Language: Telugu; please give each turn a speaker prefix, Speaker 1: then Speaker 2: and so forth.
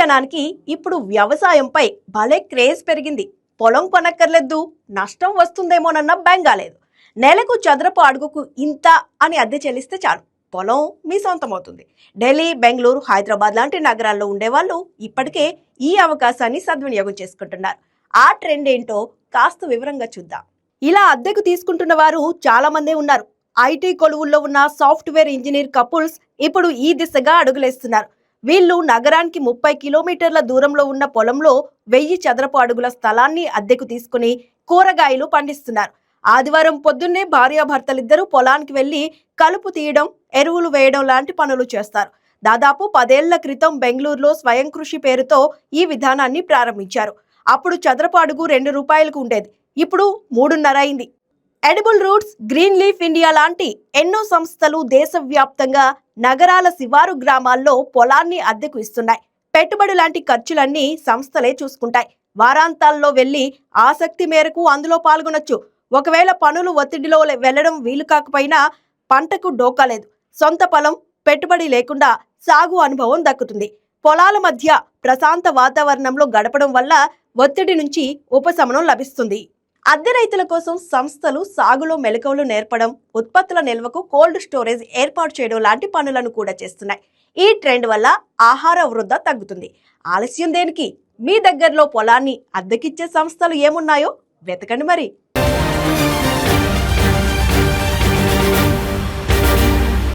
Speaker 1: జనానికి ఇప్పుడు వ్యవసాయంపై భలే క్రేజ్ పెరిగింది. పొలం కొనక్కర్లేదు నష్టం వస్తుందేమోనన్న బెంగాలేదు నెలకు చదరపు అడుగుకు ఇంత అని అద్దె చెల్లిస్తే చాలు. పొలం మీ సొంతమవుతుంది. ఢిల్లీ బెంగళూరు హైదరాబాద్ లాంటి నగరాల్లో ఉండేవాళ్ళు ఇప్పటికే ఈ అవకాశాన్ని సద్వినియోగం చేసుకుంటున్నారు. ఆ ట్రెండ్ ఏంటో కాస్త వివరంగా చూద్దాం. ఇలా అద్దెకు తీసుకుంటున్న వారు చాలా మందే ఉన్నారు. ఐటీ కొలువుల్లో ఉన్న సాఫ్ట్వేర్ ఇంజనీర్ కపుల్స్ ఇప్పుడు ఈ దిశగా అడుగులేస్తున్నారు. వీళ్ళు నగరానికి ముప్పై కిలోమీటర్ల దూరంలో ఉన్న పొలంలో వెయ్యి చదరపు అడుగుల స్థలాన్ని అద్దెకు తీసుకుని కూరగాయలు పండిస్తున్నారు. ఆదివారం పొద్దున్నే భార్యాభర్తలిద్దరూ పొలానికి వెళ్ళి కలుపు తీయడం ఎరువులు వేయడం లాంటి పనులు చేస్తారు. దాదాపు పదేళ్ళ క్రితం బెంగళూరులో స్వయం కృషి పేరుతో ఈ విధానాన్ని ప్రారంభించారు. అప్పుడు చదరపు అడుగు రెండు రూపాయలకు ఉండేది. ఇప్పుడు మూడున్నర అయింది. Edible roots green leaf India లాంటి ఎన్నో సంస్థలు దేశవ్యాప్తంగా నగరాల శివారు గ్రామాల్లో పొలాన్ని అద్దెకు ఇస్తున్నాయి. పెట్టుబడి లాంటి ఖర్చులన్నీ సంస్థలే చూసుకుంటాయి. వారాంతాల్లో వెళ్ళి ఆసక్తి మేరకు అందులో పాల్గొనొచ్చు. ఒకవేళ పనులు ఒత్తిడిలో వెళ్ళడం వీలు కాకపోయినా పంటకు డోకా లేదు. సొంత పొలం పెట్టుబడి లేకుండా సాగు అనుభవం దక్కుతుంది. పొలాల మధ్య ప్రశాంత వాతావరణంలో గడపడం వల్ల ఒత్తిడి నుంచి ఉపశమనం లభిస్తుంది. అద్దె రైతుల కోసం సంస్థలు సాగులో మెలకువలు నేర్పడం ఉత్పత్తుల నిల్వకు కోల్డ్ స్టోరేజ్ ఏర్పాటు చేయడం లాంటి పనులను కూడా చేస్తున్నాయి. ఈ ట్రెండ్ వల్ల ఆహార వృద్ధ తగ్గుతుంది. ఆలస్యం దేనికి? మీ దగ్గరలో పొలాన్ని అద్దెకిచ్చే సంస్థలు ఏమున్నాయో వెతకండి మరి.